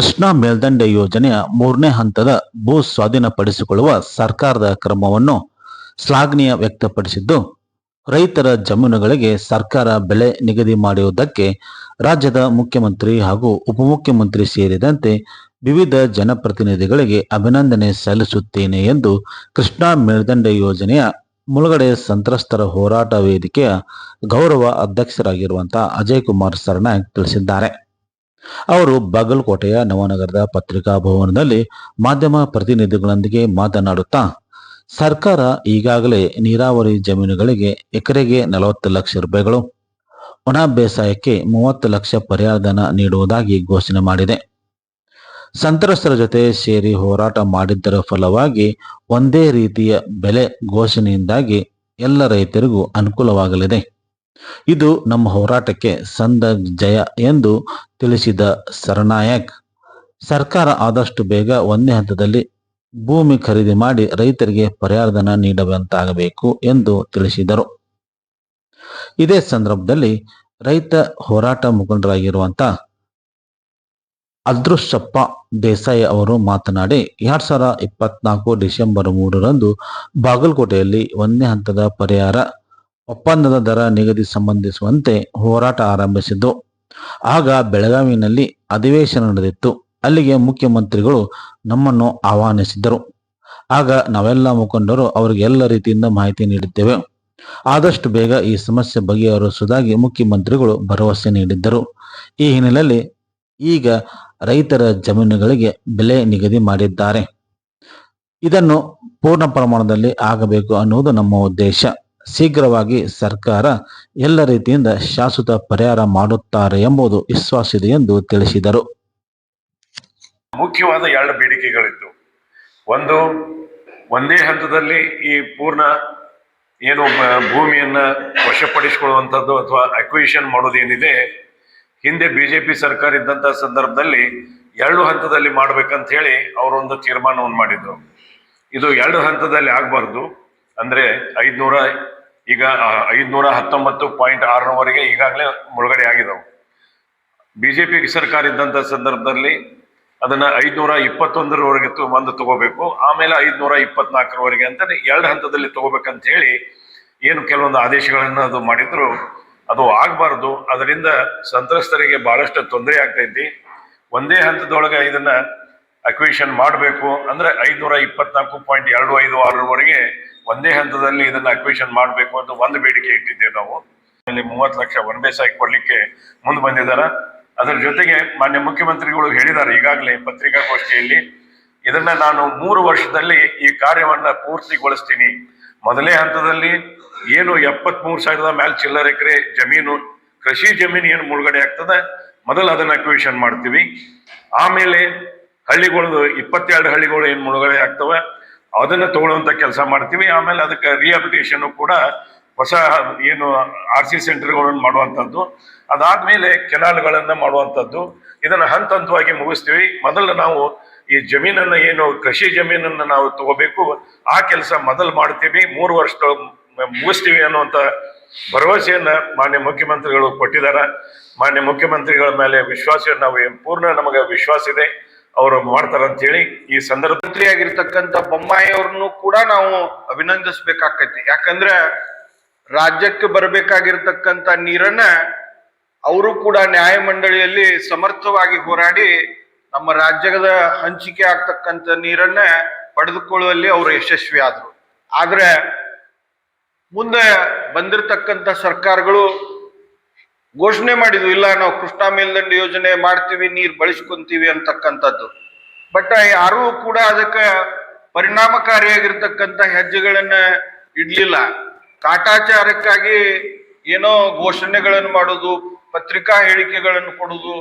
ಕೃಷ್ಣಾ ಮೇಲ್ದಂಡೆ ಯೋಜನೆಯ ಮೂರನೇ ಹಂತದ ಭೂ ಸ್ವಾಧೀನಪಡಿಸಿಕೊಳ್ಳುವ ಸರ್ಕಾರದ ಕ್ರಮವನ್ನು ಶ್ಲಾಘನೀಯ ವ್ಯಕ್ತಪಡಿಸಿದ್ದು, ರೈತರ ಜಮೀನುಗಳಿಗೆ ಸರ್ಕಾರ ಬೆಲೆ ನಿಗದಿ ಮಾಡುವುದಕ್ಕೆ ರಾಜ್ಯದ ಮುಖ್ಯಮಂತ್ರಿ ಹಾಗೂ ಉಪಮುಖ್ಯಮಂತ್ರಿ ಸೇರಿದಂತೆ ವಿವಿಧ ಜನಪ್ರತಿನಿಧಿಗಳಿಗೆ ಅಭಿನಂದನೆ ಸಲ್ಲಿಸುತ್ತೇನೆ ಎಂದು ಕೃಷ್ಣಾ ಮೇಲ್ದಂಡೆ ಯೋಜನೆಯ ಮುಳುಗಡೆ ಸಂತ್ರಸ್ತರ ಹೋರಾಟ ವೇದಿಕೆಯ ಗೌರವ ಅಧ್ಯಕ್ಷರಾಗಿರುವಂತಹ ಅಜಯ್ ಕುಮಾರ್ ಸರ್ನಾಯಕ್ ತಿಳಿಸಿದ್ದಾರೆ. ಅವರು ಬಾಗಲಕೋಟೆಯ ನವನಗರದ ಪತ್ರಿಕಾ ಭವನದಲ್ಲಿ ಮಾಧ್ಯಮ ಪ್ರತಿನಿಧಿಗಳೊಂದಿಗೆ ಮಾತನಾಡುತ್ತಾ, ಸರ್ಕಾರ ಈಗಾಗಲೇ ನೀರಾವರಿ ಜಮೀನುಗಳಿಗೆ ಎಕರೆಗೆ ನಲವತ್ತು ಲಕ್ಷ ರೂಪಾಯಿಗಳು, ಒಣ ಬೇಸಾಯಕ್ಕೆ ಮೂವತ್ತು ಲಕ್ಷ ಪರಿಹಾರಧನ ನೀಡುವುದಾಗಿ ಘೋಷಣೆ ಮಾಡಿದೆ. ಸಂತ್ರಸ್ತರ ಜೊತೆ ಸೇರಿ ಹೋರಾಟ ಮಾಡಿದ್ದರ ಫಲವಾಗಿ ಒಂದೇ ರೀತಿಯ ಬೆಲೆ ಘೋಷಣೆಯಿಂದಾಗಿ ಎಲ್ಲ ರೈತರಿಗೂ ಅನುಕೂಲವಾಗಲಿದೆ. ಇದು ನಮ್ಮ ಹೋರಾಟಕ್ಕೆ ಸಂದ ಜಯ ಎಂದು ತಿಳಿಸಿದ ಸರ್ನಾಯಕ್. ಸರ್ಕಾರ ಆದಷ್ಟು ಬೇಗ ಒಂದೇ ಹಂತದಲ್ಲಿ ಭೂಮಿ ಖರೀದಿ ಮಾಡಿ ರೈತರಿಗೆ ಪರಿಹಾರಧನ ನೀಡುವಂತಾಗಬೇಕು ಎಂದು ತಿಳಿಸಿದರು. ಇದೇ ಸಂದರ್ಭದಲ್ಲಿ ರೈತ ಹೋರಾಟ ಮುಖಂಡರಾಗಿರುವಂತ ಅದೃಶ್ಯಪ್ಪ ದೇಸಾಯಿ ಅವರು ಮಾತನಾಡಿ, ಎರಡ್ ಸಾವಿರದ ಇಪ್ಪತ್ನಾಲ್ಕು ಡಿಸೆಂಬರ್ ಮೂರರಂದು ಬಾಗಲಕೋಟೆಯಲ್ಲಿ ಒಂದೇ ಹಂತದ ಪರಿಹಾರ ಒಪ್ಪಂದದ ದರ ನಿಗದಿ ಸಂಬಂಧಿಸುವಂತೆ ಹೋರಾಟ ಆರಂಭಿಸಿದ್ದು. ಆಗ ಬೆಳಗಾವಿನಲ್ಲಿ ಅಧಿವೇಶನ ನಡೆದಿತ್ತು. ಅಲ್ಲಿಗೆ ಮುಖ್ಯಮಂತ್ರಿಗಳು ನಮ್ಮನ್ನು ಆಹ್ವಾನಿಸಿದ್ದರು. ಆಗ ನಾವೆಲ್ಲ ಮುಖಂಡರು ಅವರಿಗೆ ಎಲ್ಲ ರೀತಿಯಿಂದ ಮಾಹಿತಿ ನೀಡುತ್ತೇವೆ ಆದಷ್ಟು ಬೇಗ ಈ ಸಮಸ್ಯೆ ಬಗೆಹರಿಸುವುದಾಗಿ ಮುಖ್ಯಮಂತ್ರಿಗಳು ಭರವಸೆ ನೀಡಿದ್ದರು. ಈ ಹಿನ್ನೆಲೆಯಲ್ಲಿ ಈಗ ರೈತರ ಜಮೀನುಗಳಿಗೆ ಬೆಲೆ ನಿಗದಿ ಮಾಡಿದ್ದಾರೆ. ಇದನ್ನು ಪೂರ್ಣ ಪ್ರಮಾಣದಲ್ಲಿ ಆಗಬೇಕು ಅನ್ನುವುದು ನಮ್ಮ ಉದ್ದೇಶ. ಶೀಘ್ರವಾಗಿ ಸರ್ಕಾರ ಎಲ್ಲ ರೀತಿಯಿಂದ ಶಾಶ್ವತ ಪರಿಹಾರ ಮಾಡುತ್ತಾರೆ ಎಂಬುದು ವಿಶ್ವಾಸವಿದೆ ಎಂದು ತಿಳಿಸಿದರು. ಮುಖ್ಯವಾದ ಎರಡು ಬೇಡಿಕೆಗಳಿದ್ದು, ಒಂದು ಒಂದೇ ಹಂತದಲ್ಲಿ ಈ ಪೂರ್ಣ ಏನು ಭೂಮಿಯನ್ನು ವಶಪಡಿಸಿಕೊಳ್ಳುವಂಥದ್ದು ಅಥವಾ ಅಕ್ವಿಷನ್ ಮಾಡೋದೇನಿದೆ ಹಿಂದೆ ಬಿಜೆಪಿ ಸರ್ಕಾರ ಇದ್ದಂಥ ಸಂದರ್ಭದಲ್ಲಿ ಎರಡು ಹಂತದಲ್ಲಿ ಮಾಡ್ಬೇಕಂತ ಹೇಳಿ ಅವರೊಂದು ತೀರ್ಮಾನವನ್ನು ಮಾಡಿದ್ರು. ಇದು ಎರಡು ಹಂತದಲ್ಲಿ ಆಗಬಾರ್ದು. ಅಂದ್ರೆ ಐದ್ನೂರ ಈಗ ಐದುನೂರ ಹತ್ತೊಂಬತ್ತು ಪಾಯಿಂಟ್ ಆರರವರೆಗೆ ಈಗಾಗಲೇ ಮುಳುಗಡೆ ಆಗಿದಾವೆ. ಬಿಜೆಪಿ ಸರ್ಕಾರ ಇದ್ದಂಥ ಸಂದರ್ಭದಲ್ಲಿ ಅದನ್ನ ಐದುನೂರ ಇಪ್ಪತ್ತೊಂದರವರೆಗೆ ಬಂದು ತಗೋಬೇಕು, ಆಮೇಲೆ ಐದ್ನೂರ ಇಪ್ಪತ್ನಾಲ್ಕರವರೆಗೆ ಅಂತ ಎರಡು ಹಂತದಲ್ಲಿ ತಗೋಬೇಕಂತ ಹೇಳಿ ಏನು ಕೆಲವೊಂದು ಆದೇಶಗಳನ್ನು ಅದು ಮಾಡಿದ್ರು, ಅದು ಆಗಬಾರ್ದು. ಅದರಿಂದ ಸಂತ್ರಸ್ತರಿಗೆ ಬಹಳಷ್ಟು ತೊಂದರೆ ಆಗ್ತೈತಿ ಒಂದೇ ಹಂತದೊಳಗೆ ಇದನ್ನ ಅಕ್ವಿಷನ್ ಮಾಡಬೇಕು. ಅಂದ್ರೆ ಐದ್ನೂರ ಇಪ್ಪತ್ನಾಲ್ಕು ಪಾಯಿಂಟ್ ಎರಡು ಐದು ಆರರವರೆಗೆ ಒಂದೇ ಹಂತದಲ್ಲಿ ಇದನ್ನ ಅಕ್ವಿಷನ್ ಮಾಡಬೇಕು ಅಂತ ಒಂದು ಬೇಡಿಕೆ ಇಟ್ಟಿದ್ದೇವೆ ನಾವು. ಅಲ್ಲಿ ಮೂವತ್ತು ಲಕ್ಷ ಒನ್ ಬೇಸಾಯಕ್ಕೆ ಕೊಡ್ಲಿಕ್ಕೆ ಮುಂದೆ ಬಂದಿದ್ದಾರೆ. ಅದರ ಜೊತೆಗೆ ಮಾನ್ಯ ಮುಖ್ಯಮಂತ್ರಿಗಳು ಹೇಳಿದ್ದಾರೆ ಈಗಾಗಲೇ ಪತ್ರಿಕಾಗೋಷ್ಠಿಯಲ್ಲಿ. ಇದನ್ನ ನಾನು ಮೂರು ವರ್ಷದಲ್ಲಿ ಈ ಕಾರ್ಯವನ್ನ ಪೂರ್ತಿಗೊಳಿಸ್ತೀನಿ. ಮೊದಲೇ ಹಂತದಲ್ಲಿ ಏನು ಎಪ್ಪತ್ಮೂರು ಸಾವಿರದ ಮೇಲೆ ಚಿಲ್ಲರ್ ಎಕರೆ ಜಮೀನು, ಕೃಷಿ ಜಮೀನು ಏನು ಮುಳುಗಡೆ ಆಗ್ತದೆ, ಮೊದಲು ಅದನ್ನ ಅಕ್ವಿಷನ್ ಮಾಡ್ತೀವಿ. ಆಮೇಲೆ ಹಳ್ಳಿಗಳದು ಇಪ್ಪತ್ತೆರಡು ಹಳ್ಳಿಗಳು ಏನು ಮುಳುಗಡೆ ಆಗ್ತವೆ ಅದನ್ನ ತಗೊಳ್ಳುವಂತ ಕೆಲಸ ಮಾಡ್ತೀವಿ. ಆಮೇಲೆ ಅದಕ್ಕೆ ರಿಹಾಬಿಲಿಟೇಷನ್ ಕೂಡ ಹೊಸ ಏನು ಆರ್ ಸಿ ಸೆಂಟರ್ಗಳನ್ನು ಮಾಡುವಂಥದ್ದು ಅದಾದ್ಮೇಲೆ ಕೆನಾಲ್ಗಳನ್ನ ಮಾಡುವಂಥದ್ದು ಇದನ್ನ ಹಂತ ಹಂತವಾಗಿ ಮುಗಿಸ್ತೀವಿ. ಮೊದಲು ನಾವು ಈ ಜಮೀನನ್ನ ಏನು ಕೃಷಿ ಜಮೀನನ್ನ ನಾವು ತಗೋಬೇಕು. ಆ ಕೆಲಸ ಮೊದಲು ಮಾಡ್ತೀವಿ. ಮೂರು ವರ್ಷ ಮುಗಿಸ್ತೀವಿ ಅನ್ನುವಂಥ ಭರವಸೆಯನ್ನ ಮಾನ್ಯ ಮುಖ್ಯಮಂತ್ರಿಗಳು ಕೊಟ್ಟಿದ್ದಾರೆ. ಮಾನ್ಯ ಮುಖ್ಯಮಂತ್ರಿಗಳ ಮೇಲೆ ವಿಶ್ವಾಸ, ನಾವು ಪೂರ್ಣ ನಮಗೆ ವಿಶ್ವಾಸ ಇದೆ. ಅವರು ಮಾಡ್ತಾರಂತ ಹೇಳಿ ಈ ಸಂದರ್ಭ ಮಂತ್ರಿಯಾಗಿರ್ತಕ್ಕಂಥ ಬೊಮ್ಮಾಯಿ ಅವ್ರನ್ನು ಕೂಡ ನಾವು ಅಭಿನಂದಿಸ್ಬೇಕಾಕೈತಿ. ಯಾಕಂದ್ರೆ ರಾಜ್ಯಕ್ಕೆ ಬರಬೇಕಾಗಿರ್ತಕ್ಕಂಥ ನೀರನ್ನ ಅವರು ಕೂಡ ನ್ಯಾಯಮಂಡಳಿಯಲ್ಲಿ ಸಮರ್ಥವಾಗಿ ಹೋರಾಡಿ ನಮ್ಮ ರಾಜ್ಯದ ಹಂಚಿಕೆ ಆಗ್ತಕ್ಕಂಥ ನೀರನ್ನ ಪಡೆದುಕೊಳ್ಳುವಲ್ಲಿ ಅವರು ಯಶಸ್ವಿ ಆದರು ಆದ್ರೆ ಮುಂದೆ ಬಂದಿರತಕ್ಕಂಥ ಸರ್ಕಾರಗಳು ಘೋಷಣೆ ಮಾಡಿದ್ವಿ, ಇಲ್ಲ, ನಾವು ಕೃಷ್ಣಾ ಮೇಲ್ದಂಡ ಯೋಜನೆ ಮಾಡ್ತೀವಿ, ನೀರು ಬಳಸ್ಕೊಂತೀವಿ ಅಂತಕ್ಕಂಥದ್ದು. ಬಟ್ ಯಾರೂ ಕೂಡ ಅದಕ್ಕೆ ಪರಿಣಾಮಕಾರಿಯಾಗಿರ್ತಕ್ಕಂಥ ಹೆಜ್ಜೆಗಳನ್ನ ಇಡ್ಲಿಲ್ಲ. ಕಾಟಾಚಾರಕ್ಕಾಗಿ ಏನೋ ಘೋಷಣೆಗಳನ್ನು ಮಾಡೋದು, ಪತ್ರಿಕಾ ಹೇಳಿಕೆಗಳನ್ನು ಕೊಡೋದು,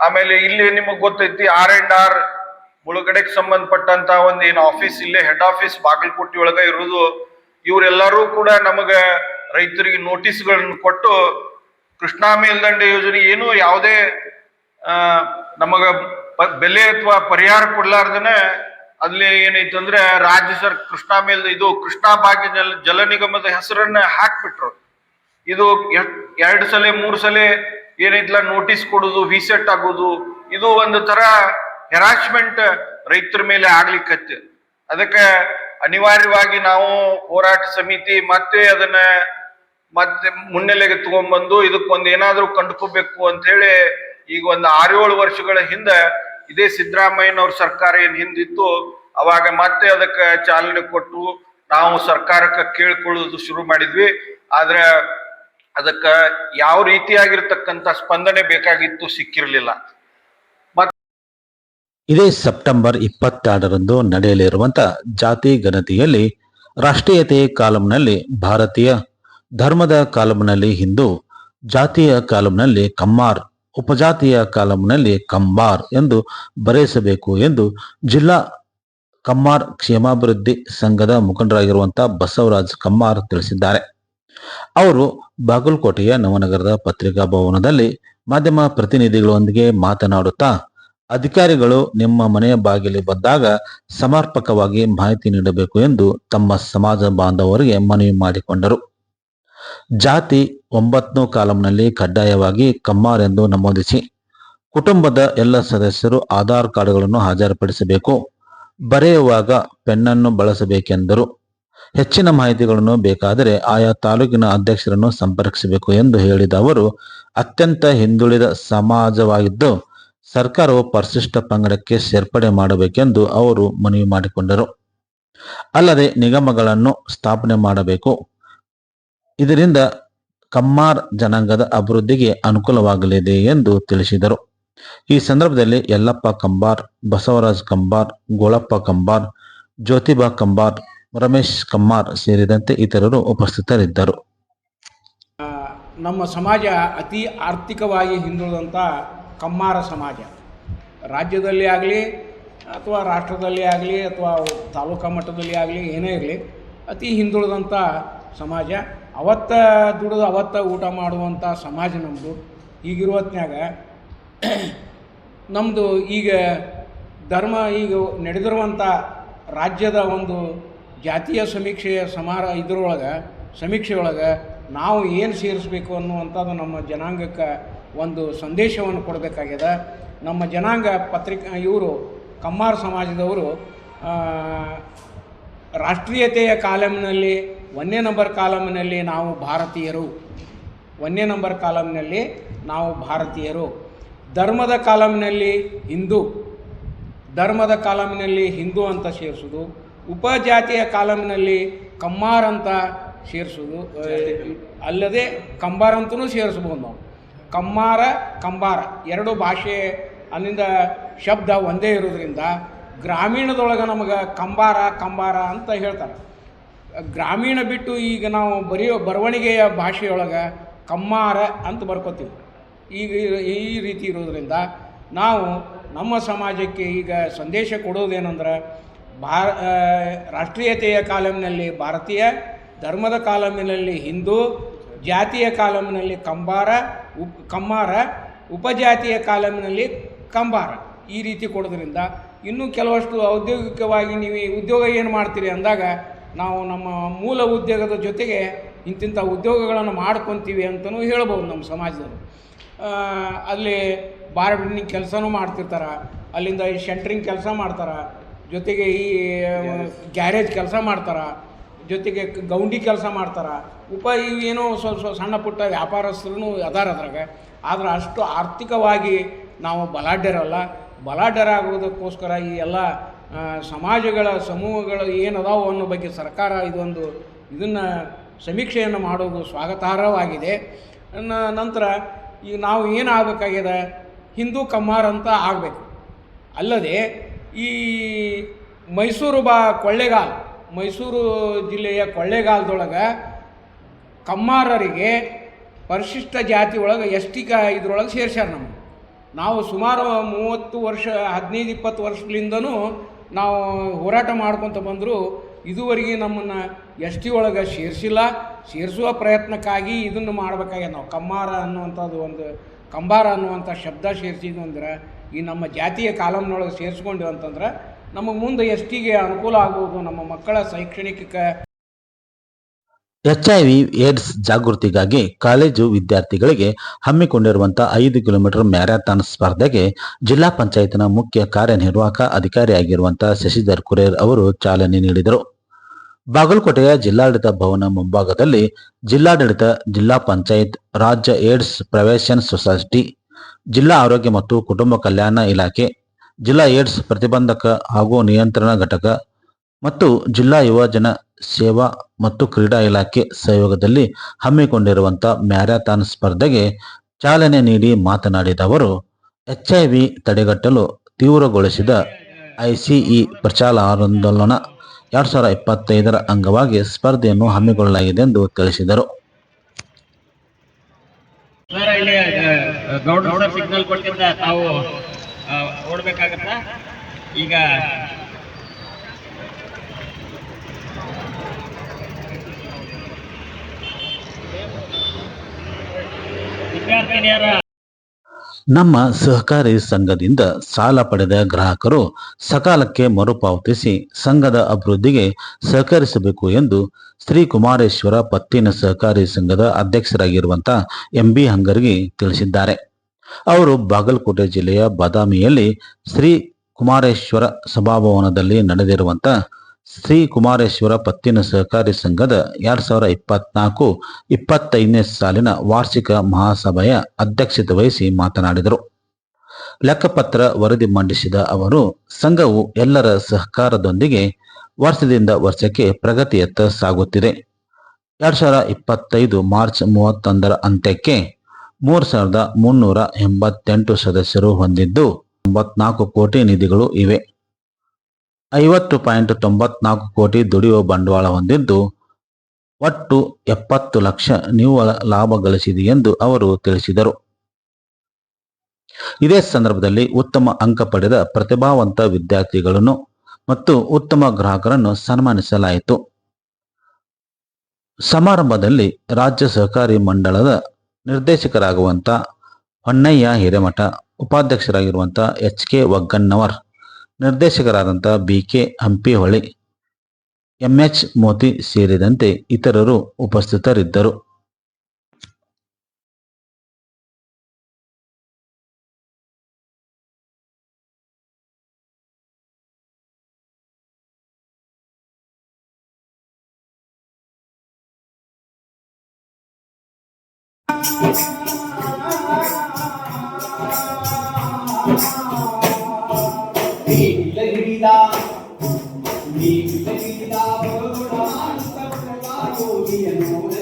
ಆಮೇಲೆ ಇಲ್ಲಿ ನಿಮಗೆ ಗೊತ್ತೈತಿ, ಆರ್ ಅಂಡ್ ಆರ್ ಮುಳುಗಡೆಗೆ ಸಂಬಂಧಪಟ್ಟಂತ ಒಂದು ಏನು ಆಫೀಸ್ ಇಲ್ಲೇ ಹೆಡ್ ಆಫೀಸ್ ಬಾಗಲಕೋಟೆ ಒಳಗೆ ಇರೋದು, ಇವರೆಲ್ಲರೂ ಕೂಡ ನಮಗೆ ರೈತರಿಗೆ ನೋಟಿಸ್ಗಳನ್ನು ಕೊಟ್ಟು ಕೃಷ್ಣಾ ಮೇಲ್ದಂಡೆ ಯೋಜನೆ ಏನು ಯಾವುದೇ ನಮಗ ಬೆಲೆ ಅಥವಾ ಪರಿಹಾರ ಕೊಡ್ಲಾರ್ದನೆ ಅಲ್ಲಿ ಏನೈತೆ ಅಂದ್ರೆ ರಾಜ್ಯ ಸರ್, ಕೃಷ್ಣಾ ಮೇಲ್ ಇದು ಕೃಷ್ಣಾ ಭಾಗ್ಯ ಜಲ ಜಲ ನಿಗಮದ ಹೆಸರನ್ನ ಹಾಕ್ಬಿಟ್ರು. ಇದು ಎರಡು ಸಲ, ಮೂರು ಸಲ ಏನೈತ್ಲ ನೋಟಿಸ್ ಕೊಡುದು ವಿಸೆಟ್ ಆಗೋದು, ಇದು ಒಂದು ತರ ಹೆರಾಸ್ಮೆಂಟ್ ರೈತರ ಮೇಲೆ ಆಗ್ಲಿಕ್ಕತ್ತೆ ಅದಕ್ಕೆ ಅನಿವಾರ್ಯವಾಗಿ ನಾವು ಹೋರಾಟ ಸಮಿತಿ ಮತ್ತೆ ಅದನ್ನ ಮತ್ತೆ ಮುನ್ನೆಲೆಗೆ ತಗೊಂಡ್ಬಂದು ಇದಕ್ಕೊಂದು ಏನಾದರೂ ಕಂಡುಕೋಬೇಕು ಅಂತ ಹೇಳಿ ಈಗ ಒಂದು ಆರೇಳು ವರ್ಷಗಳ ಹಿಂದೆ ಇದೇ ಸಿದ್ದರಾಮಯ್ಯನವ್ರ ಸರ್ಕಾರ ಏನ್ ಹಿಂದಿತ್ತು, ಅವಾಗ ಮತ್ತೆ ಅದಕ್ಕೆ ಚಾಲನೆ ಕೊಟ್ಟು ನಾವು ಸರ್ಕಾರಕ್ಕೆ ಕೇಳ್ಕೊಳ್ಳೋದು ಶುರು ಮಾಡಿದ್ವಿ. ಆದ್ರೆ ಅದಕ್ಕೆ ಯಾವ ರೀತಿಯಾಗಿರ್ತಕ್ಕಂಥ ಸ್ಪಂದನೆ ಬೇಕಾಗಿತ್ತು ಸಿಕ್ಕಿರಲಿಲ್ಲ. ಇದೇ ಸೆಪ್ಟೆಂಬರ್ ಇಪ್ಪತ್ತಾರರಂದು ನಡೆಯಲಿರುವಂತ ಜಾತಿ ಗಣತಿಯಲ್ಲಿ ರಾಷ್ಟ್ರೀಯತೆ ಕಾಲಂನಲ್ಲಿ ಭಾರತೀಯ ಧರ್ಮದ ಕಾಲಂನಲ್ಲಿ ಹಿಂದೂ, ಜಾತಿಯ ಕಾಲಂನಲ್ಲಿ ಕಮ್ಮಾರ್, ಉಪಜಾತಿಯ ಕಾಲಂನಲ್ಲಿ ಕಂಬಾರ್ ಎಂದು ಬರೆಯಿಸಬೇಕು ಎಂದು ಜಿಲ್ಲಾ ಕಮ್ಮಾರ್ ಕ್ಷೇಮಾಭಿವೃದ್ಧಿ ಸಂಘದ ಮುಖಂಡರಾಗಿರುವಂತಹ ಬಸವರಾಜ್ ಕಮ್ಮಾರ್ ತಿಳಿಸಿದ್ದಾರೆ. ಅವರು ಬಾಗಲಕೋಟೆಯ ನವನಗರದ ಪತ್ರಿಕಾ ಭವನದಲ್ಲಿ ಮಾಧ್ಯಮ ಪ್ರತಿನಿಧಿಗಳೊಂದಿಗೆ ಮಾತನಾಡುತ್ತಾ, ಅಧಿಕಾರಿಗಳು ನಿಮ್ಮ ಮನೆಯ ಬಾಗಿಲು ಬಂದಾಗ ಸಮರ್ಪಕವಾಗಿ ಮಾಹಿತಿ ನೀಡಬೇಕು ಎಂದು ತಮ್ಮ ಸಮಾಜ ಬಾಂಧವರಿಗೆ ಮನವಿ ಮಾಡಿಕೊಂಡರು. ಜಾತಿ ಒಂಬತ್ತನೇ ಕಾಲಂನಲ್ಲಿ ಕಡ್ಡಾಯವಾಗಿ ಕಮ್ಮಾರ್ ಎಂದು ನಮೂದಿಸಿ. ಕುಟುಂಬದ ಎಲ್ಲ ಸದಸ್ಯರು ಆಧಾರ್ ಕಾರ್ಡ್ಗಳನ್ನು ಹಾಜರುಪಡಿಸಬೇಕು. ಬರೆಯುವಾಗ ಪೆನ್ನನ್ನು ಬಳಸಬೇಕೆಂದರು. ಹೆಚ್ಚಿನ ಮಾಹಿತಿಗಳನ್ನು ಬೇಕಾದರೆ ಆಯಾ ತಾಲೂಕಿನ ಅಧ್ಯಕ್ಷರನ್ನು ಸಂಪರ್ಕಿಸಬೇಕು ಎಂದು ಹೇಳಿದ ಅವರು, ಅತ್ಯಂತ ಹಿಂದುಳಿದ ಸಮಾಜವಾಗಿದ್ದು ಸರ್ಕಾರವು ಪರಿಶಿಷ್ಟ ಪಂಗಡಕ್ಕೆ ಸೇರ್ಪಡೆ ಮಾಡಬೇಕೆಂದು ಅವರು ಮನವಿ ಮಾಡಿಕೊಂಡರು. ಅಲ್ಲದೆ ನಿಗಮಗಳನ್ನು ಸ್ಥಾಪನೆ ಮಾಡಬೇಕು. ಇದರಿಂದ ಕಮ್ಮಾರ್ ಜನಾಂಗದ ಅಭಿವೃದ್ಧಿಗೆ ಅನುಕೂಲವಾಗಲಿದೆ ಎಂದು ತಿಳಿಸಿದರು. ಈ ಸಂದರ್ಭದಲ್ಲಿ ಯಲ್ಲಪ್ಪ ಕಂಬಾರ್, ಬಸವರಾಜ್ ಕಂಬಾರ್, ಗೋಳಪ್ಪ ಕಂಬಾರ್, ಜ್ಯೋತಿಬಾ ಕಂಬಾರ್, ರಮೇಶ್ ಕಮ್ಮಾರ್ ಸೇರಿದಂತೆ ಇತರರು ಉಪಸ್ಥಿತರಿದ್ದರು. ನಮ್ಮ ಸಮಾಜ ಅತಿ ಆರ್ಥಿಕವಾಗಿ ಹಿಂದುಳಿದಂಥ ಕಮ್ಮಾರ ಸಮಾಜ. ರಾಜ್ಯದಲ್ಲಿ ಆಗಲಿ ಅಥವಾ ರಾಷ್ಟ್ರದಲ್ಲಿ ಆಗಲಿ ಅಥವಾ ತಾಲೂಕಾ ಮಟ್ಟದಲ್ಲಿ ಆಗಲಿ ಏನೇ ಇರಲಿ ಅತಿ ಹಿಂದುಳಿದಂಥ ಸಮಾಜ ಅವತ್ತ ದುಡಿದು ಅವತ್ತ ಊಟ ಮಾಡುವಂಥ ಸಮಾಜ ನಮ್ಮದು ಈಗಿರುವ ಹೊತ್ನ್ಯಾಗ ನಮ್ಮದು ಈಗ ಧರ್ಮ ಈಗ ನಡೆದಿರುವಂಥ ರಾಜ್ಯದ ಒಂದು ಜಾತಿಯ ಸಮೀಕ್ಷೆಯ ಸಮಾರ ಇದರೊಳಗೆ, ಸಮೀಕ್ಷೆಯೊಳಗೆ ನಾವು ಏನು ಸೇರಿಸ್ಬೇಕು ಅನ್ನುವಂಥದ್ದು ನಮ್ಮ ಜನಾಂಗಕ್ಕೆ ಒಂದು ಸಂದೇಶವನ್ನು ಕೊಡಬೇಕಾಗಿದೆ ನಮ್ಮ ಜನಾಂಗ ಪತ್ರಿಕಾ, ಇವರು ಕಮ್ಮಾರ ಸಮಾಜದವರು ರಾಷ್ಟ್ರೀಯತೆಯ ಕಾಲಮ್ನಲ್ಲಿ ಒಂದನೇ ನಂಬರ್ ಕಾಲಮ್ನಲ್ಲಿ ನಾವು ಭಾರತೀಯರು. ಒಂದನೇ ನಂಬರ್ ಕಾಲಮ್ನಲ್ಲಿ ನಾವು ಭಾರತೀಯರು. ಧರ್ಮದ ಕಾಲಮ್ನಲ್ಲಿ ಹಿಂದೂ. ಧರ್ಮದ ಕಾಲಮ್ನಲ್ಲಿ ಹಿಂದೂ ಅಂತ ಸೇರಿಸೋದು. ಉಪಜಾತಿಯ ಕಾಲಮ್ನಲ್ಲಿ ಕಮ್ಮಾರ್ ಅಂತ ಸೇರಿಸೋದು. ಅಲ್ಲದೆ ಕಂಬಾರ್ ಅಂತಲೂ ಸೇರಿಸ್ಬೋದು ನಾವು. ಕಮ್ಮಾರ ಕಂಬಾರ ಎರಡು ಭಾಷೆ ಅಲ್ಲಿಂದ ಶಬ್ದ ಒಂದೇ ಇರೋದ್ರಿಂದ ಗ್ರಾಮೀಣದೊಳಗೆ ನಮಗೆ ಕಂಬಾರ ಕಂಬಾರ ಅಂತ ಹೇಳ್ತಾರೆ. ಗ್ರಾಮೀಣ ಬಿಟ್ಟು ಈಗ ನಾವು ಬರೆಯೋ ಬರವಣಿಗೆಯ ಭಾಷೆಯೊಳಗೆ ಕಮ್ಮಾರ ಅಂತ ಬರ್ಕೋತೀವಿ. ಈಗ ಈ- ರೀತಿ ಇರೋದ್ರಿಂದ ನಾವು ನಮ್ಮ ಸಮಾಜಕ್ಕೆ ಈಗ ಸಂದೇಶ ಕೊಡೋದೇನೆಂದ್ರೆ ಭಾರ ರಾಷ್ಟ್ರೀಯತೆಯ ಕಾಲಮ್ನಲ್ಲಿ ಭಾರತೀಯ, ಧರ್ಮದ ಕಾಲಮಿನಲ್ಲಿ ಹಿಂದೂ, ಜಾತಿಯ ಕಾಲಮಿನಲ್ಲಿ ಕಂಬಾರ ಉಪ್ ಕಮ್ಮಾರ, ಉಪಜಾತಿಯ ಕಾಲಮಿನಲ್ಲಿ ಕಂಬಾರ ಈ ರೀತಿ ಕೊಡೋದ್ರಿಂದ ಇನ್ನೂ ಕೆಲವಷ್ಟು ಔದ್ಯೋಗಿಕವಾಗಿ ನೀವು ಉದ್ಯೋಗ ಏನು ಮಾಡ್ತೀರಿ ಅಂದಾಗ ನಾವು ನಮ್ಮ ಮೂಲ ಉದ್ಯೋಗದ ಜೊತೆಗೆ ಇಂತಿಂಥ ಉದ್ಯೋಗಗಳನ್ನು ಮಾಡ್ಕೊತೀವಿ ಅಂತಲೂ ಹೇಳ್ಬೋದು ನಮ್ಮ ಸಮಾಜದಲ್ಲಿ. ಅಲ್ಲಿ ಬಾರ್ ಬಿಲ್ಡಿಂಗ್ ಕೆಲಸನೂ ಮಾಡ್ತಿರ್ತಾರೆ ಅಲ್ಲಿಂದ ಈ ಶೆಂಟ್ರಿಂಗ್ ಕೆಲಸ ಮಾಡ್ತಾರೆ ಜೊತೆಗೆ ಈ ಗ್ಯಾರೇಜ್ ಕೆಲಸ ಮಾಡ್ತಾರೆ ಜೊತೆಗೆ ಗೌಂಡಿ ಕೆಲಸ ಮಾಡ್ತಾರೆ. ಉಪ ಇವೇನೋ ಸ್ವಲ್ಪ ಸ್ವಲ್ಪ ಸಣ್ಣ ಪುಟ್ಟ ವ್ಯಾಪಾರಸ್ಥರು ಅದಾರ ಅದ್ರಾಗ. ಆದ್ರೆ ಅಷ್ಟು ಆರ್ಥಿಕವಾಗಿ ನಾವು ಬಲಾಢ್ಯರಲ್ಲ. ಬಲಾಢ್ಯರಾಗೋದಕ್ಕೋಸ್ಕರ ಈ ಎಲ್ಲ ಸಮಾಜಗಳ, ಸಮೂಹಗಳು ಏನದಾವು ಅನ್ನೋ ಬಗ್ಗೆ ಸರ್ಕಾರ ಇದೊಂದು ಇದನ್ನು ಸಮೀಕ್ಷೆಯನ್ನು ಮಾಡೋದು ಸ್ವಾಗತಾರ್ಹವಾಗಿದೆ. ನಂತರ ಈಗ ನಾವು ಏನು ಆಗಬೇಕಾಗಿದೆ ಹಿಂದೂ ಕಮ್ಮಾರ್ ಅಂತ ಆಗಬೇಕು. ಅಲ್ಲದೆ ಈ ಮೈಸೂರು ಬಾ ಕೊಳ್ಳೆಗಾಲ್, ಮೈಸೂರು ಜಿಲ್ಲೆಯ ಕೊಳ್ಳೇಗಾಲದೊಳಗೆ ಕಮ್ಮಾರರಿಗೆ ಪರಿಶಿಷ್ಟ ಜಾತಿ ಒಳಗೆ ಎಸ್ ಟಿ ಇದ್ರೊಳಗೆ ಸೇರ್ಸ್ಯಾರ ನಮ್ಮ ನಾವು ಸುಮಾರು ಮೂವತ್ತು ವರ್ಷ, ಹದಿನೈದು, ಇಪ್ಪತ್ತು ವರ್ಷಗಳಿಂದನೂ ನಾವು ಹೋರಾಟ ಮಾಡ್ಕೊತ ಬಂದರೂ ಇದುವರೆಗೆ ನಮ್ಮನ್ನು ಎಸ್ ಟಿ ಒಳಗೆ ಸೇರಿಸಿಲ್ಲ. ಸೇರಿಸುವ ಪ್ರಯತ್ನಕ್ಕಾಗಿ ಇದನ್ನು ಮಾಡಬೇಕಾಗ್ಯದ ನಾವು ಕಮ್ಮಾರ ಅನ್ನುವಂಥದ್ದು ಒಂದು, ಕಂಬಾರ ಅನ್ನುವಂಥ ಶಬ್ದ ಸೇರಿಸಿದ್ವು ಅಂದ್ರೆ, ಈ ನಮ್ಮ ಜಾತಿಯ ಕಾಲಮ್ನೊಳಗೆ ಸೇರಿಸ್ಕೊಂಡ್ವಿ ಅಂತಂದ್ರೆ ನಮಗೆ ಮುಂದೆ ಎಸ್ ಟಿಗೆ ಅನುಕೂಲ ಆಗುವುದು ನಮ್ಮ ಮಕ್ಕಳ ಶೈಕ್ಷಣಿಕ ಎಚ್ಐವಿ ಏಡ್ಸ್ ಜಾಗೃತಿಗಾಗಿ ಕಾಲೇಜು ವಿದ್ಯಾರ್ಥಿಗಳಿಗೆ ಹಮ್ಮಿಕೊಂಡಿರುವಂತಹ ಐದು ಕಿಲೋಮೀಟರ್ ಮ್ಯಾರಥಾನ್ ಸ್ಪರ್ಧೆಗೆ ಜಿಲ್ಲಾ ಪಂಚಾಯತ್ನ ಮುಖ್ಯ ಕಾರ್ಯನಿರ್ವಾಹಕ ಅಧಿಕಾರಿಯಾಗಿರುವಂತಹ ಶಶಿಧರ್ ಕುರೇರ್ ಅವರು ಚಾಲನೆ ನೀಡಿದರು. ಬಾಗಲಕೋಟೆಯ ಜಿಲ್ಲಾಡಳಿತ ಭವನ ಮುಂಭಾಗದಲ್ಲಿ ಜಿಲ್ಲಾಡಳಿತ, ಜಿಲ್ಲಾ ಪಂಚಾಯತ್, ರಾಜ್ಯ ಏಡ್ಸ್ ಪ್ರವೇಶನ್ ಸೊಸೈಟಿ, ಜಿಲ್ಲಾ ಆರೋಗ್ಯ ಮತ್ತು ಕುಟುಂಬ ಕಲ್ಯಾಣ ಇಲಾಖೆ, ಜಿಲ್ಲಾ ಏಡ್ಸ್ ಪ್ರತಿಬಂಧಕ ಹಾಗೂ ನಿಯಂತ್ರಣ ಘಟಕ ಮತ್ತು ಜಿಲ್ಲಾ ಯುವಜನ ಸೇವಾ ಮತ್ತು ಕ್ರೀಡಾ ಇಲಾಖೆ ಸಹಯೋಗದಲ್ಲಿ ಹಮ್ಮಿಕೊಂಡಿರುವಂತಹ ಮ್ಯಾರಥಾನ್ ಸ್ಪರ್ಧೆಗೆ ಚಾಲನೆ ನೀಡಿ ಮಾತನಾಡಿದ ಅವರು ಎಚ್ಐವಿ ತಡೆಗಟ್ಟಲು ತೀವ್ರಗೊಳಿಸಿದ ಐಸಿಇ ಪ್ರಚಾರ ಆಂದೋಲನ ಎರಡ್ ಸಾವಿರ ಇಪ್ಪತ್ತೈದರ ಅಂಗವಾಗಿ ಸ್ಪರ್ಧೆಯನ್ನು ಹಮ್ಮಿಕೊಳ್ಳಲಾಗಿದೆ ಎಂದು ತಿಳಿಸಿದರು. ಈಗ ವಿದ್ಯಾರ್ಥಿನಿಯರ ನಮ್ಮ ಸಹಕಾರಿ ಸಂಘದಿಂದ ಸಾಲ ಪಡೆದ ಗ್ರಾಹಕರು ಸಕಾಲಕ್ಕೆ ಮರುಪಾವತಿಸಿ ಸಂಘದ ಅಭಿವೃದ್ಧಿಗೆ ಸಹಕರಿಸಬೇಕು ಎಂದು ಶ್ರೀ ಕುಮಾರೇಶ್ವರ ಪತ್ತಿನ ಸಹಕಾರಿ ಸಂಘದ ಅಧ್ಯಕ್ಷರಾಗಿರುವಂತಹ ಎಂಬಿ ಹಂಗರ್ಗಿ ತಿಳಿಸಿದ್ದಾರೆ. ಅವರು ಬಾಗಲಕೋಟೆ ಜಿಲ್ಲೆಯ ಬಾದಾಮಿಯಲ್ಲಿ ಶ್ರೀ ಕುಮಾರೇಶ್ವರ ಸಭಾಭವನದಲ್ಲಿ ನಡೆದಿರುವಂತಹ ಶ್ರೀ ಕುಮಾರೇಶ್ವರ ಪತ್ತಿನ ಸಹಕಾರಿ ಸಂಘದ ಎರಡ್ ಸಾವಿರದ ಇಪ್ಪತ್ನಾಲ್ಕು ಇಪ್ಪತ್ತೈದನೇ ಸಾಲಿನ ವಾರ್ಷಿಕ ಮಹಾಸಭೆಯ ಅಧ್ಯಕ್ಷತೆ ವಹಿಸಿ ಮಾತನಾಡಿದರು. ಲೆಕ್ಕಪತ್ರ ವರದಿ ಮಂಡಿಸಿದ ಅವರು, ಸಂಘವು ಎಲ್ಲರ ಸಹಕಾರದೊಂದಿಗೆ ವರ್ಷದಿಂದ ವರ್ಷಕ್ಕೆ ಪ್ರಗತಿಯತ್ತ ಸಾಗುತ್ತಿದೆ. ಎರಡ್ ಸಾವಿರದ ಇಪ್ಪತ್ತೈದು ಮಾರ್ಚ್ ಮೂವತ್ತೊಂದರ ಅಂತ್ಯಕ್ಕೆ ಮೂರು ಸಾವಿರದ ಮುನ್ನೂರ ಎಂಬತ್ತೆಂಟು ಸದಸ್ಯರು ಹೊಂದಿದ್ದು ಒಂಬತ್ನಾಲ್ಕು ಕೋಟಿ ನಿಧಿಗಳು ಇವೆ. ಐವತ್ತು ಪಾಯಿಂಟ್ ತೊಂಬತ್ನಾಲ್ಕು ಕೋಟಿ ದುಡಿಯುವ ಬಂಡವಾಳ ಹೊಂದಿದ್ದು, ಒಟ್ಟು ಎಪ್ಪತ್ತು ಲಕ್ಷ ನಿವ್ವಳ ಲಾಭ ಗಳಿಸಿದೆ ಎಂದು ಅವರು ತಿಳಿಸಿದರು. ಇದೇ ಸಂದರ್ಭದಲ್ಲಿ ಉತ್ತಮ ಅಂಕ ಪಡೆದ ಪ್ರತಿಭಾವಂತ ವಿದ್ಯಾರ್ಥಿಗಳನ್ನು ಮತ್ತು ಉತ್ತಮ ಗ್ರಾಹಕರನ್ನು ಸನ್ಮಾನಿಸಲಾಯಿತು. ಸಮಾರಂಭದಲ್ಲಿ ರಾಜ್ಯ ಸಹಕಾರಿ ಮಂಡಳದ ನಿರ್ದೇಶಕರಾಗುವಂತ ಹೊನ್ನಯ್ಯ ಹಿರೇಮಠ ಉಪಾಧ್ಯಕ್ಷರಾಗಿರುವಂತ H K Ogganavar ನಿರ್ದೇಶಕರಾದಂಥ B K Hampiholi MH Moti ಸೇರಿದಂತೆ ಇತರರು ಉಪಸ್ಥಿತರಿದ್ದರು. and all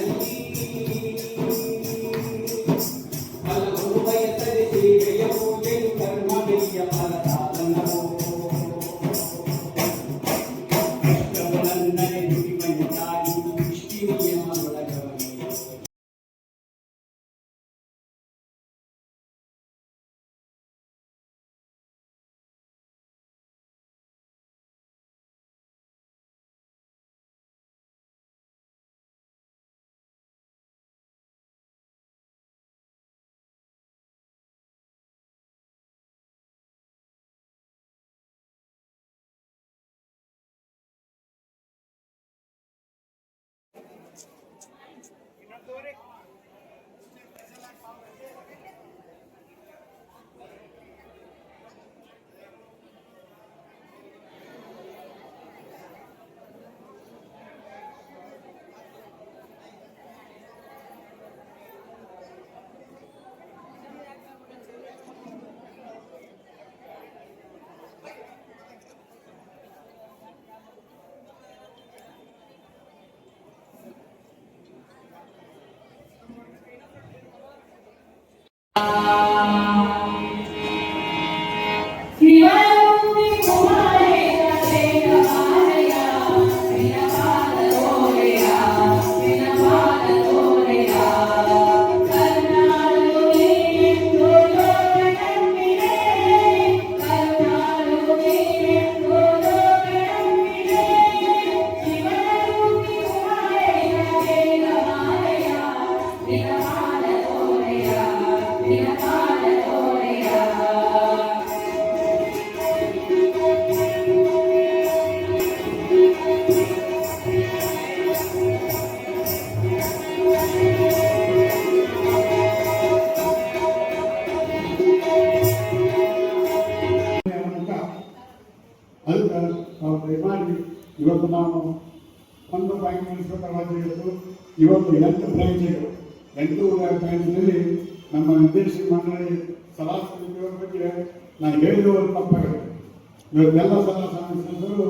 ಇವತ್ತೆಲ್ಲ ಸಲಹಾ ಸಮಿತಿಗಳು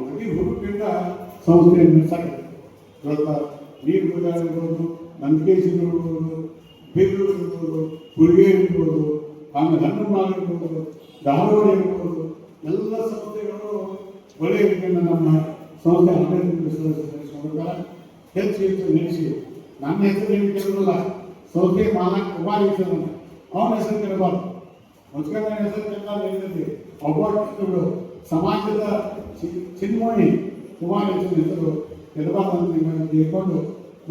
ಅತಿ ಹುಡುಕಿಂದ ಸಂಸ್ಥೆಯನ್ನು ನಡೆಸಾಕತ್ತೆ ಇವತ್ತು ನೀರು ಇರ್ಬೋದು ನಂದಿಕೇಶ್ವರ ಇರ್ಬೋದು ಬೀರೂರು ಇರ್ಬೋದು ಹುಡುಗೇರಿ ಇರ್ಬೋದು ಆಮೇಲೆ ಹನುಮಾನ್ ಇರ್ಬೋದು ಧಾರವಾಡ ಇರ್ಬೋದು ಎಲ್ಲ ಸಂಸ್ಥೆಗಳು ಒಳ್ಳೆಯ ರೀತಿಯಿಂದ ನಮ್ಮ ಸಂಸ್ಥೆ ಆಡಳಿತ ಹೆಚ್ಚು ಹೆಚ್ಚು ನೆನೆಸಿ. ನನ್ನ ಹೆಸರು ಏನು ಕೇಳೋದಿಲ್ಲ ಸಂಸ್ಥೆ ಮಾಲಕ್ ಕುಮಾರ್ ಅವನ ಹೆಸರು ಕೇಳಬಾರ್ದು. ಏನಿದೆ ಒಬ್ಬಟ್ಟು ಸಮಾಜದ ಚಿ- ಚಿನ್ಮಯಿ ಕುಮಾರ್ ಹೆಸರು ಹೆಸರು ನಿಮ್ಮನ್ನು ತಿಳ್ಕೊಂಡು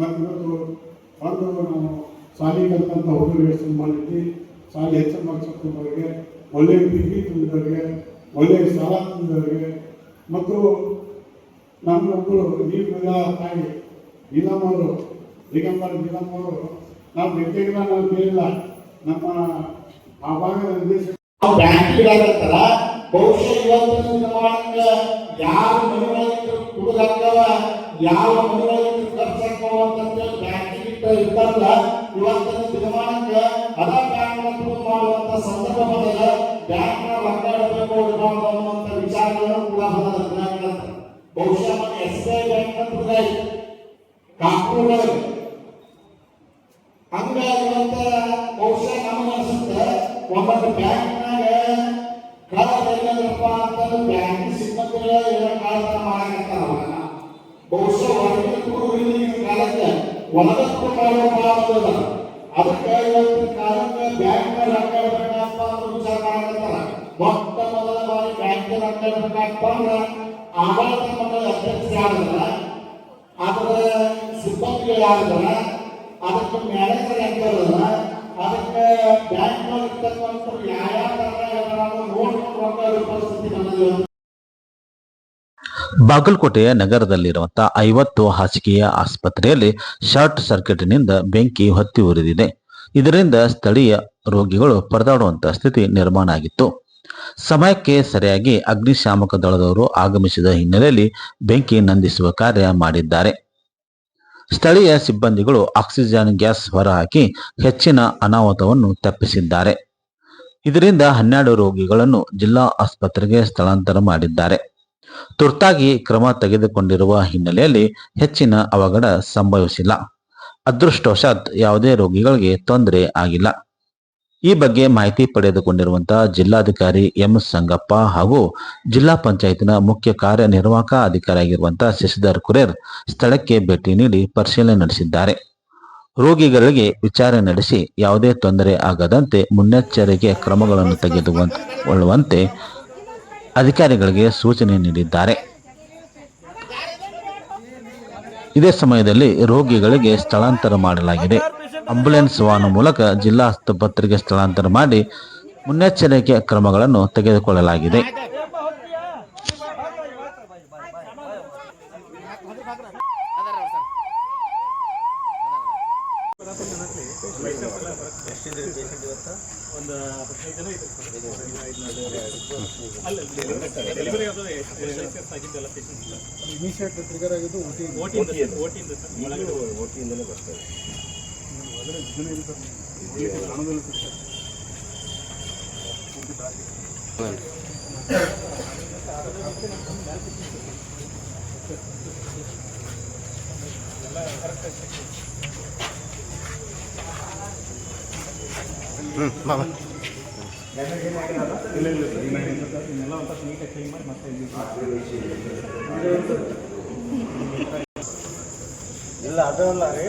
ಮತ್ತು ಇವತ್ತು ಅವರು ನಾವು ಶಾಲೆ ಕಲಿತಂಥ ಹುಡುಗರು ಹೆಸರು ಮಾಡಿದ್ವಿ. ಶಾಲೆ ಹೆಚ್ಚು ಮಾಡಿಸ್ಕೊಂಡವರಿಗೆ ಒಳ್ಳೆಯ ಡಿಗ್ರಿ ತುಂಬಿದವರಿಗೆ ಒಳ್ಳೆಯ ಸಾಲ ತುಂಬಿದವರಿಗೆ. ಮತ್ತು ನಮ್ಮ ಒಬ್ಬರು ನೀರು ತಾಯಿ ನೀಲಮ್ಮವರು ದಿಗಂಬರ ನೀಲಮ್ಮವರು ನಾವು ವ್ಯಕ್ತಿಗಳ ನಾವು ಕೇಳಿಲ್ಲ. ನಮ್ಮ ಆ ಭಾಗದ ನಿರ್ದೇಶಕ ಬ್ಯಾಂಕಿಗಾಗತ್ತಲ್ಲ ಬಹುಶಃ ಇವತ್ತಿನ ದಿನಮಾನಕ್ಕ ಯಾವ ಮನೆಗಳಿಗೆ ಕುಡಿದಾಕವ ಯಾವ ಮನೆಗಳಿಗೆ ಖರ್ಚಾಕವ ಅಂತಂದ್ರೆ ಬ್ಯಾಂಕಿಗೆ ಇಟ್ಟ ಇರ್ತಾರಲ್ಲ ಇವತ್ತಿನ ದಿನಮಾನಕ್ಕ ಅದ ಬ್ಯಾಂಕ್ ಮಾಡುವಂತ ಸಂದರ್ಭ ಬಂದಾಗ ಬ್ಯಾಂಕ್ನ ರೊಕ್ಕ ಇಡಬೇಕು ಇಡಬಾರ್ದು ಅನ್ನುವಂಥ ವಿಚಾರಗಳು ಕೂಡ ಬ್ಯಾಂಕ್ ಬಹುಶಃ ಎಸ್ ಬಿ ಐ ಬ್ಯಾಂಕ್ ಅಂತ ಕಾಪುಗಳಲ್ಲಿ ಹಂಗಾಗಿ ಇವತ್ತ ಬಹುಶಃ ಒಂದೊಂದು ಬ್ಯಾಂಕ್ನಾಗ ಕಳ ತೆಗೆದ್ರಪ್ಪ ಅಂತಂದ್ರೆ ಬ್ಯಾಂಕ್ ಸಿಬ್ಬಂದಿಗಳ ಏನೋ ಕಳ್ಳತನ ಮಾಡಕತ್ತಾರ ಬಹುಶಃ ಹೊರಗಿನ ಈ ಕಾಲಕ್ಕೆ ಒಳಗಟ್ಟು ಮಾಡೋ ಭಾಳ ಅದಕ್ಕೆ ಇವತ್ತಿನ ಕಾಲಕ್ಕೆ ಬ್ಯಾಂಕ್ ರೊಕ್ಕ ಇಡಬೇಕಪ್ಪ ಅಂತ ವಿಚಾರ ಮಾಡಕತ್ತಾರ. ಮೊಟ್ಟ ಮೊದಲ ಬಾರಿ ಬ್ಯಾಂಕ್ ರೊಕ್ಕ ಇಡಬೇಕಪ್ಪ ಅಂದ್ರೆ ಆಡಳಿತ ಮಂಡಳಿ ಅಧ್ಯಕ್ಷ ಯಾರದಲ್ಲ ಅದರ ಸಿಬ್ಬಂದಿಗಳು ಯಾರಿದಾರ? ಅದಕ್ಕೆ ಮ್ಯಾನೇಜರ್ ಯಾಕೆ ಇರ್ತಕ್ಕಂಥ ಯಾವ ಬಾಗಲಕೋಟೆಯ ನಗರದಲ್ಲಿರುವಂತಹ ಐವತ್ತು ಹಾಸಿಗೆಯ ಆಸ್ಪತ್ರೆಯಲ್ಲಿ ಶಾರ್ಟ್ ಸರ್ಕ್ಯೂಟ್ನಿಂದ ಬೆಂಕಿ ಹೊತ್ತಿ ಉರಿದಿದೆ. ಇದರಿಂದ ಸ್ಥಳೀಯ ರೋಗಿಗಳು ಪರದಾಡುವಂತಹ ಸ್ಥಿತಿ ನಿರ್ಮಾಣ ಆಗಿತ್ತು. ಸಮಯಕ್ಕೆ ಸರಿಯಾಗಿ ಅಗ್ನಿಶಾಮಕ ದಳದವರು ಆಗಮಿಸಿದ ಹಿನ್ನೆಲೆಯಲ್ಲಿ ಬೆಂಕಿ ನಂದಿಸುವ ಕಾರ್ಯ ಮಾಡಿದ್ದಾರೆ. ಸ್ಥಳೀಯ ಸಿಬ್ಬಂದಿಗಳು ಆಕ್ಸಿಜನ್ ಗ್ಯಾಸ್ ಹೊರಹಾಕಿ ಹೆಚ್ಚಿನ ಅನಾಹುತವನ್ನು ತಪ್ಪಿಸಿದ್ದಾರೆ. ಇದರಿಂದ ಹನ್ನೆರಡು ರೋಗಿಗಳನ್ನು ಜಿಲ್ಲಾ ಆಸ್ಪತ್ರೆಗೆ ಸ್ಥಳಾಂತರ ಮಾಡಿದ್ದಾರೆ. ತುರ್ತಾಗಿ ಕ್ರಮ ತೆಗೆದುಕೊಂಡಿರುವ ಹಿನ್ನೆಲೆಯಲ್ಲಿ ಹೆಚ್ಚಿನ ಅವಘಡ ಸಂಭವಿಸಿಲ್ಲ. ಅದೃಷ್ಟವಶಾತ್ ಯಾವುದೇ ರೋಗಿಗಳಿಗೆ ತೊಂದರೆ ಆಗಿಲ್ಲ. ಈ ಬಗ್ಗೆ ಮಾಹಿತಿ ಪಡೆದುಕೊಂಡಿರುವಂತಹ ಜಿಲ್ಲಾಧಿಕಾರಿ ಎಂ ಸಂಗಪ್ಪ ಹಾಗೂ ಜಿಲ್ಲಾ ಪಂಚಾಯತ್ನ ಮುಖ್ಯ ಕಾರ್ಯನಿರ್ವಾಹಕ ಅಧಿಕಾರಿಯಾಗಿರುವಂತಹ ಶಶಿಧರ್ ಕುರೇರ್ ಸ್ಥಳಕ್ಕೆ ಭೇಟಿ ನೀಡಿ ಪರಿಶೀಲನೆ ನಡೆಸಿದ್ದಾರೆ. ರೋಗಿಗಳಿಗೆ ವಿಚಾರಣೆ ನಡೆಸಿ ಯಾವುದೇ ತೊಂದರೆ ಆಗದಂತೆ ಮುನ್ನೆಚ್ಚರಿಕೆ ಕ್ರಮಗಳನ್ನು ತೆಗೆದುಕೊಳ್ಳುವಂತೆ ಅಧಿಕಾರಿಗಳಿಗೆ ಸೂಚನೆ ನೀಡಿದ್ದಾರೆ. ಇದೇ ಸಮಯದಲ್ಲಿ ರೋಗಿಗಳಿಗೆ ಸ್ಥಳಾಂತರ ಮಾಡಲಾಗಿದೆ. ಆಂಬ್ಯುಲೆನ್ಸ್ ವಾಹನ ಮೂಲಕ ಜಿಲ್ಲಾ ಆಸ್ಪತ್ರೆಗೆ ಸ್ಥಳಾಂತರ ಮಾಡಿ ಮುನ್ನೆಚ್ಚರಿಕೆ ಕ್ರಮಗಳನ್ನು ತೆಗೆದುಕೊಳ್ಳಲಾಗಿದೆ. ಇನಿಷಿಯೇಟ್ ಟ್ರಿಗರ್ ಆಗಿದ್ದು ಓಟಿಯಿಂದ ಬರ್ತದೆ. ಹ್ಞೂ ಬಾಬಾ ಇಲ್ಲ ಇಲ್ಲ ಸರ್ ಇನ್ನೆಲ್ಲ ಒಂಥರ ನೀಟಾಗಿ ಕ್ಲೀನ್ ಮಾಡಿ ಮತ್ತೆ ಇಲ್ಲ ಅದು ಅಲ್ಲ ರೀ